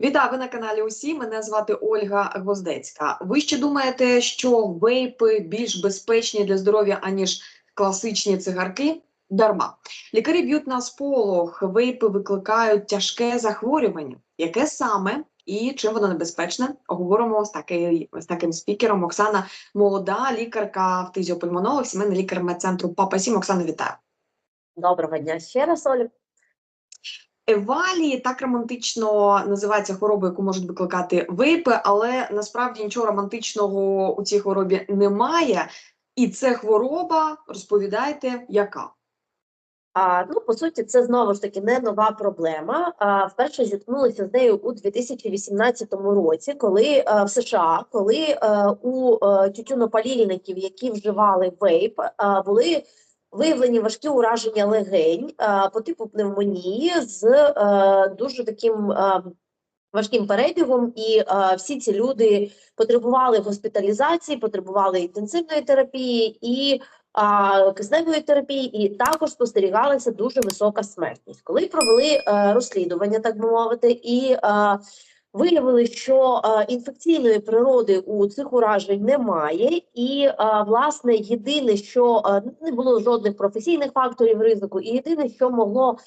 Вітаю, ви на каналі Усі. Мене звати Ольга Гвоздецька. Ви ще думаєте, що вейпи більш безпечні для здоров'я, аніж класичні цигарки? Дарма. Лікарі б'ють на сполох, вейпи викликають тяжке захворювання. Яке саме і чим воно небезпечне? Говоримо з, такий, з таким спікером. Оксана молода, лікарка, фтизіопульмонолог, сімейний лікар медцентру Папа Сім. Оксана, вітаю. Доброго дня ще раз, Олю. Евалії так романтично називається хвороба, яку можуть викликати вейпи, але насправді нічого романтичного у цій хворобі немає. І це хвороба, розповідайте, яка? А, ну, по суті, це знову ж таки не нова проблема. А, вперше зіткнулися з нею у 2018 році, коли а, в США, коли а, у а, тютюнопалільників, які вживали вейп, а, були виявлені важкі ураження легень а, по типу пневмонії з а, дуже таким. А, Важким перебігом, і а, всі ці люди потребували госпіталізації, потребували інтенсивної терапії і а, кисневої терапії, і також спостерігалася дуже висока смертність. Коли провели е, розслідування, так би мовити, і е, виявили, що е, інфекційної природи у цих уражень немає, і е, власне єдине, що е, не було жодних професійних факторів ризику, і єдине, що могло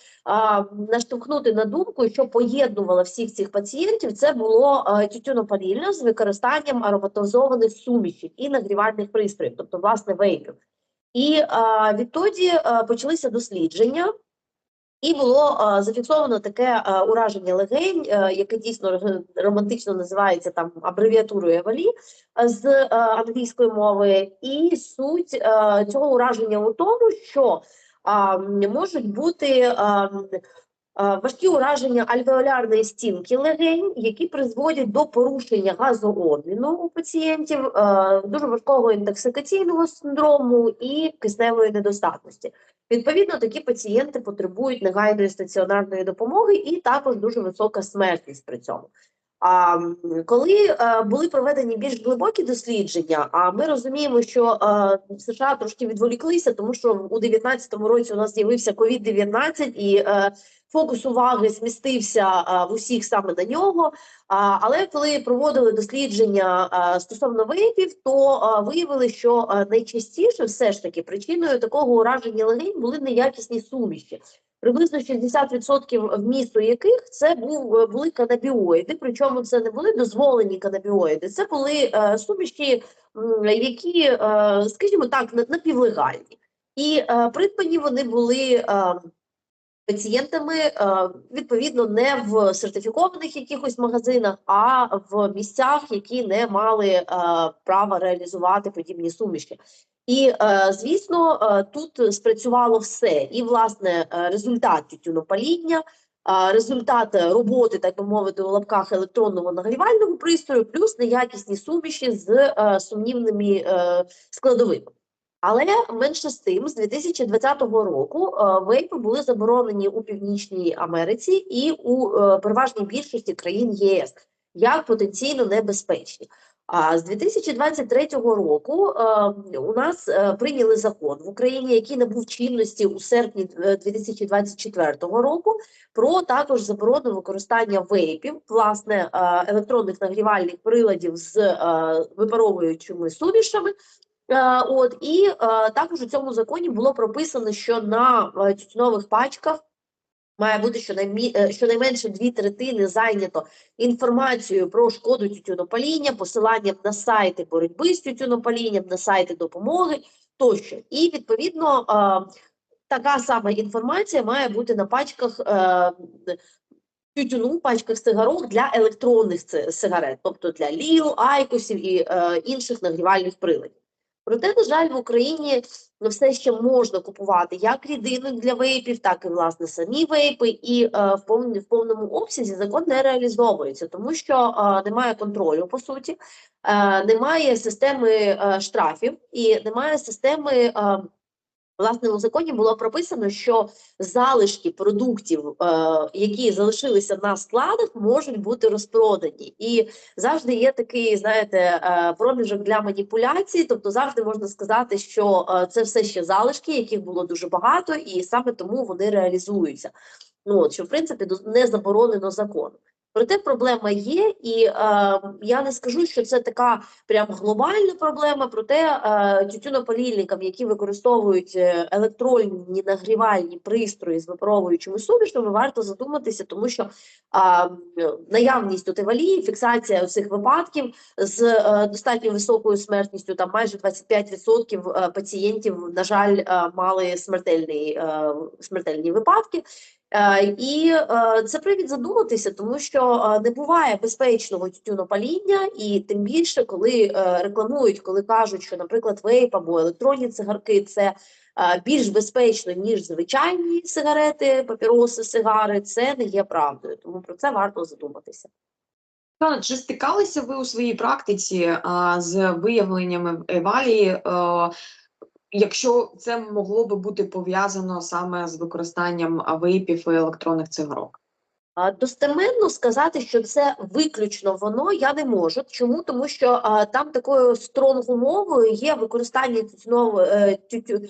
наштовхнути на думку, що поєднувало всіх цих пацієнтів, це було тютюнопалільне з використанням ароматизованих сумішів і нагрівальних пристроїв, тобто власне вейпів. І а, відтоді а, почалися дослідження, і було а, зафіксовано таке а, ураження легень, а, яке дійсно романтично називається там абревіатурою Евалі з англійської мови. І суть цього ураження у тому, що можуть бути. Важкі ураження альвеолярної стінки легень, які призводять до порушення газообміну у пацієнтів, е, дуже важкого інтоксикаційного синдрому і кисневої недостатності. Відповідно, такі пацієнти потребують негайної стаціонарної допомоги і також дуже висока смертність при цьому. А коли е, були проведені більш глибокі дослідження, а ми розуміємо, що е, США трошки відволіклися, тому що у 2019 році у нас з'явився COVID-19 і е, фокус уваги змістився в усіх саме на нього. Але коли проводили дослідження стосовно вейпів, то виявили, що найчастіше все ж таки причиною такого ураження легень були неякісні суміші. Приблизно 60% вмісту яких це був були канабіоїди. Причому це не були дозволені канабіоїди, це були е, суміші, які, е, скажімо так, напівлегальні. І е, придбані вони були. Е, пацієнтами е, відповідно не в сертифікованих якихось магазинах, а в місцях, які не мали е, права реалізувати подібні суміші. І е, звісно, е, тут спрацювало все. І власне е, результат тютюнопаління, результат роботи, так би мовити, у лапках електронного нагрівального пристрою, плюс неякісні суміші з сумнівними складовими. Але менше з тим, з 2020 року вейпи були заборонені у Північній Америці і у переважній більшості країн ЄС як потенційно небезпечні. А з 2023 року е, у нас е, прийняли закон в Україні, який набув чинності у серпні е, 2024 року, про також заборону використання вейпів, власне, е, електронних нагрівальних приладів з е, випаровуючими сумішами. Е, От і е, також у цьому законі було прописано, що на е, тютюнових пачках має бути е, щонайменше дві третини зайнято інформацією про шкоду тютюнопаління, посиланням на сайти боротьби з тютюнопалінням, на сайти допомоги тощо. І відповідно така сама інформація має бути на пачках. е, Тютюну, пачках цигарок для електронних сигарет, тобто для ліл, айкосів і е, інших нагрівальних приладів. Проте, на жаль, в Україні ну, все ще можна купувати як рідину для вейпів, так і власне самі вейпи, і е, в, повн- в повному обсязі закон не реалізовується, тому що е, немає контролю по суті, е, немає системи е, штрафів і немає системи. Е, Власне, у законі було прописано, що залишки продуктів, е, які залишилися на складах, можуть бути розпродані, і завжди є такий, знаєте, е, проміжок для маніпуляцій. Тобто, завжди можна сказати, що е, це все ще залишки, яких було дуже багато, і саме тому вони реалізуються. Ну от що в принципі не заборонено законом. Проте проблема є, і е, я не скажу, що це така прям глобальна проблема. Проте е, тютюнопалільникам, які використовують е, електронні нагрівальні пристрої з випаровуючими сумішами, варто задуматися, тому що а, наявність отивалії, фіксація цих випадків з е, достатньо високою смертністю, там майже 25% е, пацієнтів, на жаль, е, мали смертельний, е, смертельні випадки. Е, І е, це привід задуматися, тому що е, не буває безпечного тютюнопаління, і тим більше, коли рекламують, коли кажуть, що, наприклад, вейп або електронні цигарки це більш безпечно ніж звичайні сигарети, папіроси, сигари, це не є правдою. Тому про це варто задуматися. Та, Чи стикалися ви у своїй практиці а, з виявленнями евалії, е, якщо це могло би бути пов'язано саме з використанням вейпів і електронних цигарок? Достеменно сказати, що це виключно воно, я не можу. Чому? Тому що а, там такою стронг умовою є використання тютюново- е, тютю,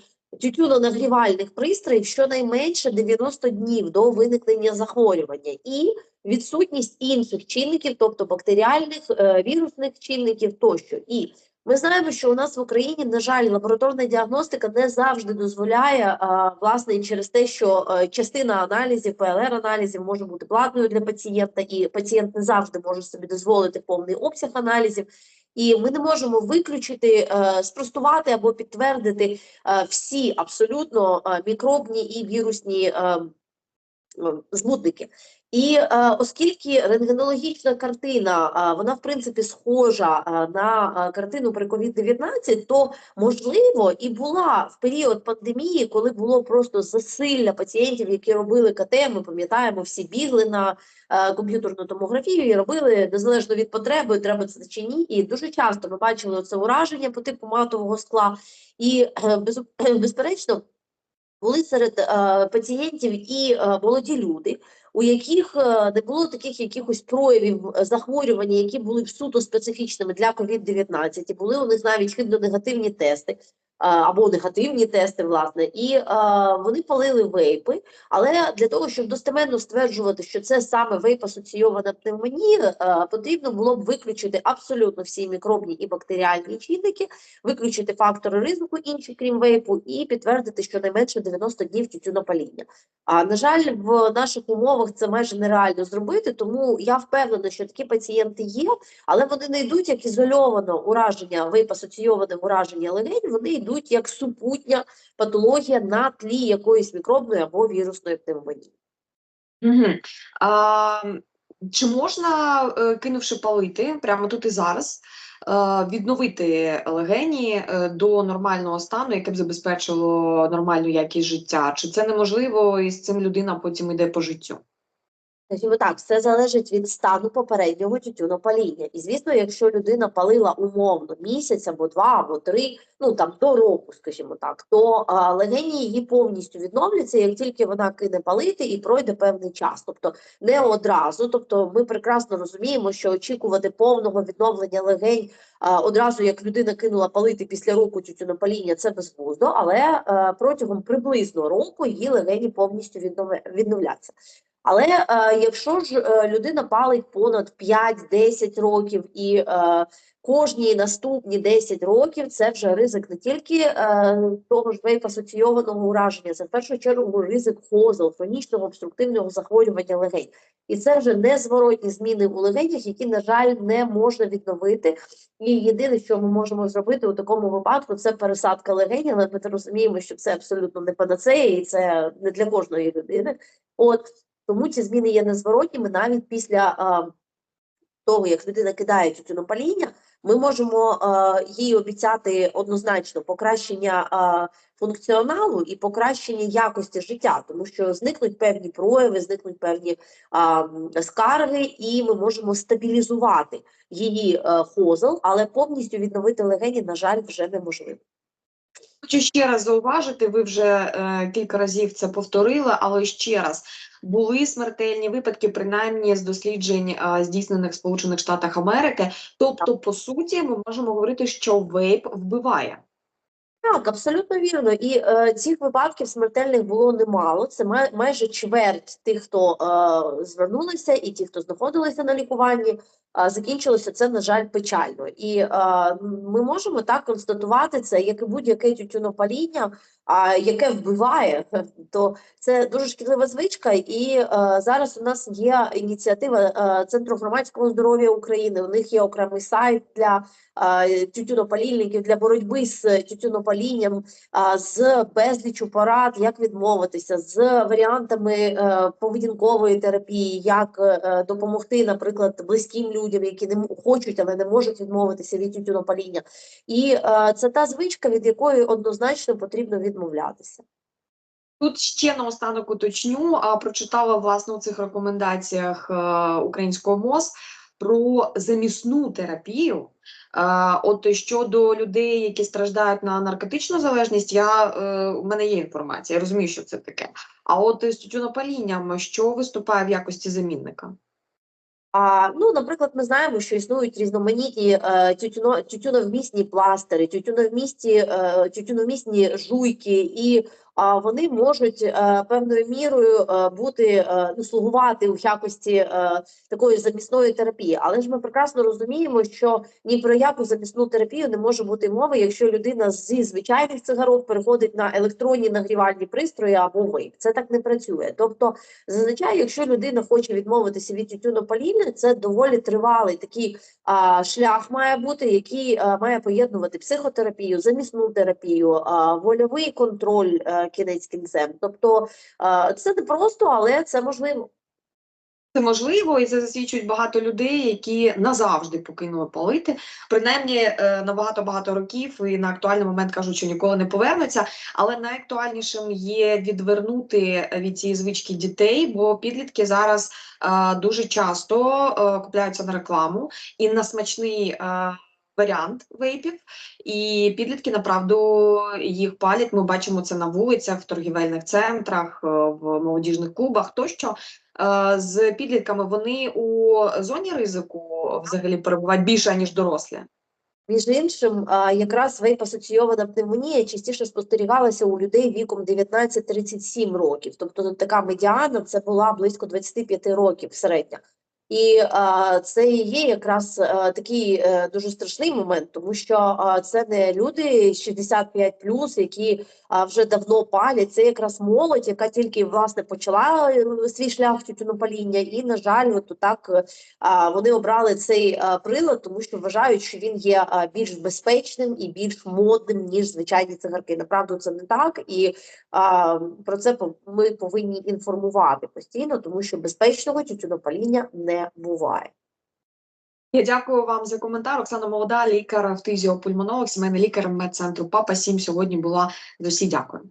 тютюнонагрівальних пристроїв щонайменше 90 днів до виникнення захворювання і відсутність інших чинників, тобто бактеріальних, е, вірусних чинників тощо. І ми знаємо, що у нас в Україні, на жаль, лабораторна діагностика не завжди дозволяє, а, власне, через те, що е, частина аналізів, ПЛР-аналізів може бути платною для пацієнта, і пацієнт не завжди може собі дозволити повний обсяг аналізів. І ми не можемо виключити, е, спростувати або підтвердити е, всі абсолютно мікробні і вірусні збудники. І е, оскільки рентгенологічна картина, е, вона в принципі схожа е, на е, картину при COVID-19, то можливо і була в період пандемії, коли було просто засилля пацієнтів, які робили КТ, ми пам'ятаємо, всі бігли на е, комп'ютерну томографію і робили незалежно від потреби, треба це чи ні. І дуже часто ми бачили це ураження по типу матового скла. І е, без, безперечно, були серед е, пацієнтів і е, молоді люди, у яких е, не було таких якихось проявів е, захворювання, які були б суто специфічними для COVID-19, і були у них навіть хибно-негативні тести. е, або негативні тести, власне, і е, вони палили вейпи. Але для того, щоб достеменно стверджувати, що це саме вейп асоційована пневмонія, е, потрібно було б виключити абсолютно всі мікробні і бактеріальні чинники, виключити фактори ризику інші, крім вейпу, і підтвердити щонайменше 90 днів тютюнопаління. А на жаль, в наших умовах це майже нереально зробити, тому я впевнена, що такі пацієнти є, але вони не йдуть як ізольовано ураження, вейп асоційоване ураження легень, вони йдуть як супутня патологія на тлі якоїсь мікробної або вірусної пневмонії. Угу. А, чи можна, е, кинувши палити прямо тут і зараз, е, відновити легені е, до нормального стану, яке б забезпечило нормальну якість життя? Чи це неможливо, і з цим людина потім йде по життю? Скажімо так, все залежить від стану попереднього тютюнопаління. І звісно, якщо людина палила умовно місяць або два, або три, ну там до року, скажімо так, то а, легені її повністю відновляться, як тільки вона кине палити і пройде певний час. Тобто не одразу. Тобто, ми прекрасно розуміємо, що очікувати повного відновлення легень а, одразу, як людина кинула палити після року тютюнопаління, це безглуздо, але а, протягом приблизно року її легені повністю відновляться. Але е, якщо ж е, людина палить понад 5-10 років і е, кожні наступні 10 років, це вже ризик не тільки е, того ж вейп асоційованого ураження, це в першу чергу ризик хозел, хронічного обструктивного захворювання легень. І це вже незворотні зміни у легенях, які, на жаль, не можна відновити. І єдине, що ми можемо зробити у такому випадку, це пересадка легень, але ми розуміємо, що це абсолютно не панацея, і це не для кожної людини. От тому ці зміни є незворотніми навіть після а, того, як людина кидає тютюнопаління, ми можемо а, їй обіцяти однозначно покращення а, функціоналу і покращення якості життя, тому що зникнуть певні прояви, зникнуть певні а, скарги, і ми можемо стабілізувати її а, хозел, але повністю відновити легені, на жаль, вже неможливо. Хочу ще раз зауважити, ви вже е, кілька разів це повторили, але ще раз були смертельні випадки, принаймні з досліджень е, здійснених в Сполучених Штатах Америки. Тобто, по суті, ми можемо говорити, що вейп вбиває. Так, абсолютно вірно. І е, цих випадків смертельних було немало. Це май, майже чверть тих, хто е, звернулися, і ті, хто знаходилися на лікуванні. Е, Закінчилося це, на жаль, печально. І е, ми можемо так констатувати це, як і будь-яке тютюнопаління, а яке вбиває, то це дуже шкідлива звичка. І е, зараз у нас є ініціатива е, Центру громадського здоров'я України. У них є окремий сайт для е, тютюнопалільників для боротьби з тютюнопалінням, з безлічу порад, як відмовитися, з варіантами поведінкової терапії, як допомогти, наприклад, близьким людям, які не хочуть, але не можуть відмовитися від тютюнопаління. І це та звичка, від якої однозначно потрібно відмовлятися. Тут ще наостанок уточню, а прочитала власне у цих рекомендаціях е, українського МОЗ про замісну терапію. Е, От щодо людей, які страждають на наркотичну залежність, я е, у мене є інформація, я розумію, що це таке. А от з тютюнопалінням, що виступає в якості замінника? А ну, наприклад, ми знаємо, що існують різноманітні е, тютюно, тютюновмісні пластири, тютюновмісні, е, тютюновмісні жуйки, і вони можуть е, певною мірою е, бути е, ну, слугувати у якості такої замісної терапії. Але ж ми прекрасно розуміємо, що ні про яку замісну терапію не може бути мови, якщо людина зі звичайних цигарок переходить на електронні нагрівальні пристрої або вейп. Це так не працює. Тобто, зазвичай, якщо людина хоче відмовитися від тютюнопаління, це доволі тривалий такий а, шлях має бути, який а, має поєднувати психотерапію, замісну терапію, а, вольовий контроль кінець кінцем. Тобто це не просто, але це можливо. Це можливо, і це засвідчують багато людей, які назавжди покинули палити. Принаймні е, на багато-багато років і на актуальний момент кажуть, що ніколи не повернуться. Але найактуальнішим є відвернути від цієї звички дітей, бо підлітки зараз е, дуже часто е, купляються на рекламу і на смачний. Е, Варіант вейпів, і підлітки направду їх палять. Ми бачимо це на вулицях, в торгівельних центрах, е, в молодіжних клубах тощо е, з підлітками вони у зоні ризику взагалі перебувають більше ніж дорослі. Між іншим, а, якраз вейп-асоційована пневмонія частіше спостерігалася у людей віком 19-37 років. Тобто така медіана це була близько 25 років середня. І а, це і є якраз а, такий е, дуже страшний момент, тому що а, це не люди 65 які а, вже давно палять. Це якраз молодь, яка тільки власне почала е, свій шлях тютюнопаління, і на жаль, от так е, вони обрали цей прилад, тому що вважають, що він є більш безпечним і більш модним ніж звичайні цигарки. Направду це не так, і про це ми повинні інформувати постійно, тому що безпечного тютюнопаління не буває. Я дякую вам за коментар. Оксана Молода, лікар, фтизіопульмонолог, сімейний лікар медцентру Папа 7 сьогодні була з усі. Дякую.